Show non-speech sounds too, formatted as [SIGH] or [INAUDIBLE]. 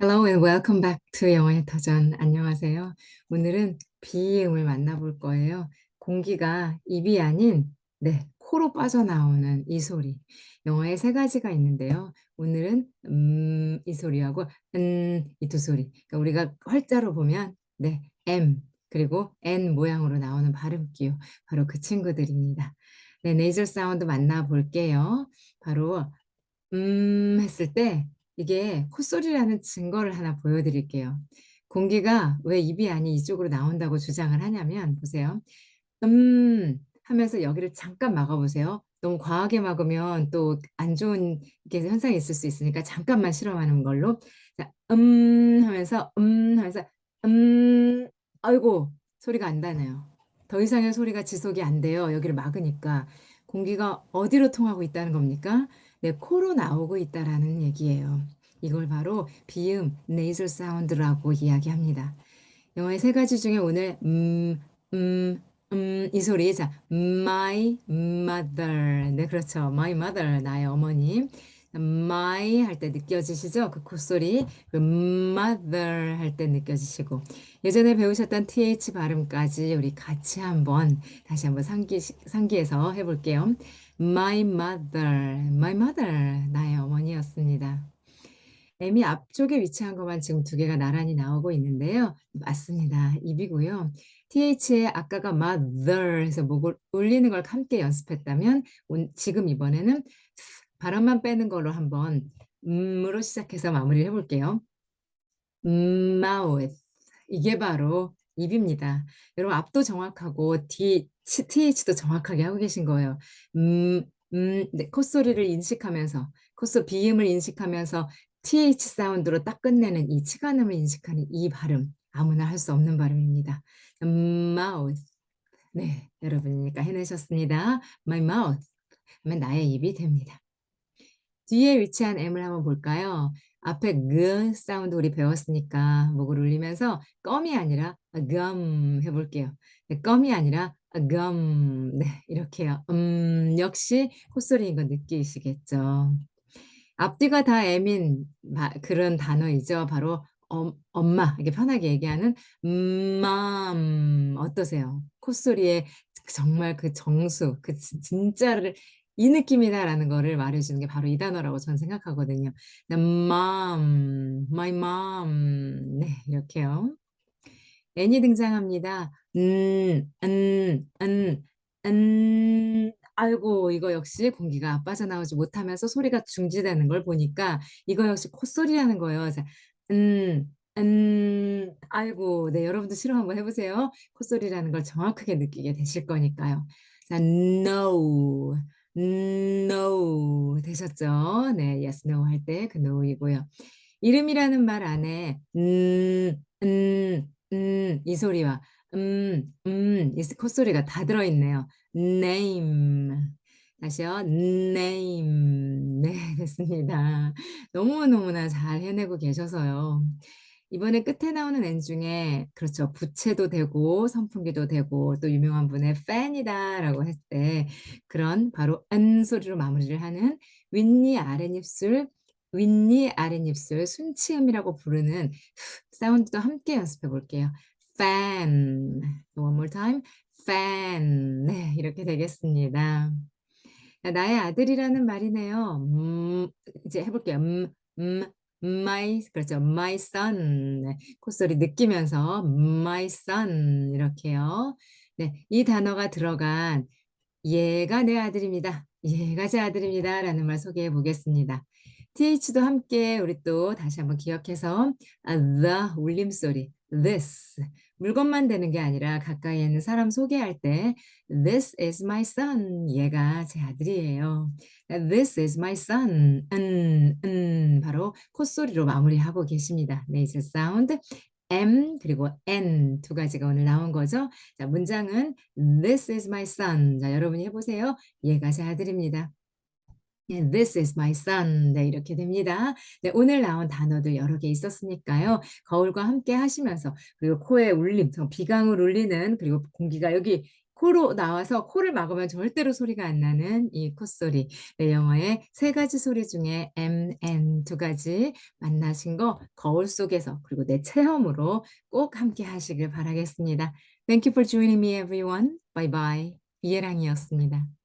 Hello and welcome back to 영어의 터전. 안녕하세요. 오늘은 비음을 만나볼 거예요. 공기가 입이 아닌 네, 코로 빠져나오는 이 소리. 영어에 세 가지가 있는데요. 오늘은 음, 이 소리하고 음, 이 두 소리. 그러니까 우리가 활자로 보면 네, M 그리고 N 모양으로 나오는 발음 기호. 바로 그 친구들입니다. 네, 네이저 사운드 만나볼게요. 바로 음 했을 때 이게 콧소리라는 증거를 하나 보여드릴게요. 공기가 왜 입이 아닌 이쪽으로 나온다고 주장을 하냐면 보세요. 음 하면서 여기를 잠깐 막아보세요. 너무 과하게 막으면 또 안 좋은 게 현상이 있을 수 있으니까 잠깐만 실험하는 걸로 자, 음 하면서 음 하면서 음 아이고 소리가 안 나네요. 더 이상의 소리가 지속이 안 돼요. 여기를 막으니까 공기가 어디로 통하고 있다는 겁니까? 네, 코로 나오고 있다라는 얘기예요. 이걸 바로 비음, nasal sound라고 이야기합니다. 영어의 세 가지 중에 오늘 음, 음, 음, 이 소리. 자, my mother. 네, 그렇죠. my mother, 나의 어머님. my 할 때 느껴지시죠? 그 콧소리. 그 mother 할 때 느껴지시고. 예전에 배우셨던 th 발음까지 우리 같이 한번 다시 한번 상기, 상기해서 해 볼게요. My mother, my mother, 나의 어머니였습니다. M이 앞쪽에 위치한 것만 지금 두 개가 나란히 나오고 있는데요. 맞습니다. 입이고요. TH에 아까가 mother 해서 목을 울리는 걸 함께 연습했다면 지금 이번에는 발음만 빼는 걸로 한번 음으로 시작해서 마무리를 해볼게요. mouth 이게 바로 입입니다. 여러분 앞도 정확하고 D, TH도 정확하게 하고 계신 거예요. 음, 음, 네, 콧소리를 인식하면서 콧소 비음을 인식하면서 TH 사운드로 딱 끝내는 이 치간음을 인식하는 이 발음 아무나 할 수 없는 발음입니다. mouth 네, 여러분이니까 해내셨습니다. my mouth 하면 나의 입이 됩니다. 뒤에 위치한 M을 한번 볼까요? 앞에 그 사운드 우리 배웠으니까 목을 울리면서 껌이 아니라 gum 해볼게요. 네, 껌이 아니라 gum 네 이렇게요. 음 역시 콧소리인 거 느끼시겠죠. 앞뒤가 다 M인 그런 단어이죠. 바로 어, 엄마 이렇게 편하게 얘기하는 맘 어떠세요? 콧소리에 정말 그 정수 그 진짜를 이 느낌이다라는 거를 말해주는 게 바로 이 단어라고 저는 생각하거든요. mom, my mom. 네, 이렇게요. n이 등장합니다. 음, 음, 음, 음. 아이고, 이거 역시 공기가 빠져나오지 못하면서 소리가 중지되는 걸 보니까 이거 역시 콧소리라는 거예요. 자, 음, 음, 아이고, 네, 여러분도 실험 한번 해보세요. 콧소리라는 걸 정확하게 느끼게 되실 거니까요. 자, no. no 되셨죠? 네, yes, no 할 때 그 no이고요. 이름이라는 말 안에 음, 음, 음, 이 소리와 음, 음, 이 콧소리가 다 들어있네요. name. 다시요. name. 네, [LAUGHS] 됐습니다. 너무너무나 잘 해내고 계셔서요. 이번에 끝에 나오는 N 중에 그렇죠. 부채도 되고 선풍기도 되고 또 유명한 분의 팬이다 라고 했을 때 그런 바로 은 소리로 마무리를 하는 윗니 아랫입술 윗니 아랫입술 순치음이라고 부르는 사운드도 함께 연습해 볼게요. Fan one more time fan 네 이렇게 되겠습니다. 나의 아들이라는 말이네요. 음, 이제 해볼게요. 음, 음, my 그렇죠. my son 네, 콧소리 느끼면서 my son 이렇게요. 네, 이 단어가 들어간 얘가 내 아들입니다. 얘가 제 아들입니다. 라는 말 소개해 보겠습니다. TH도 함께 우리 또 다시 한번 기억해서 the 울림소리 this 물건만 되는 게 아니라 가까이 있는 사람 소개할 때 This is my son. 얘가 제 아들이에요. This is my son. 음, 음, 바로 콧소리로 마무리하고 계십니다. nasal sound. M 그리고 N 두 가지가 오늘 나온 거죠. 자, 문장은 This is my son. 자, 여러분이 해보세요. 얘가 제 아들입니다. This is my son. 네, 이렇게 됩니다. 네, 오늘 나온 단어들 여러 개 있었으니까요. 거울과 함께 하시면서 그리고 코에 울림, 비강을 울리는 그리고 공기가 여기 코로 나와서 코를 막으면 절대로 소리가 안 나는 이 콧소리. 네, 영어의 세 가지 소리 중에 M, N, 음두 가지 만나신 거 거울 속에서 그리고 내 체험으로 꼭 함께 하시길 바라겠습니다. Thank you for joining me everyone. Bye bye. 이해랑이었습니다.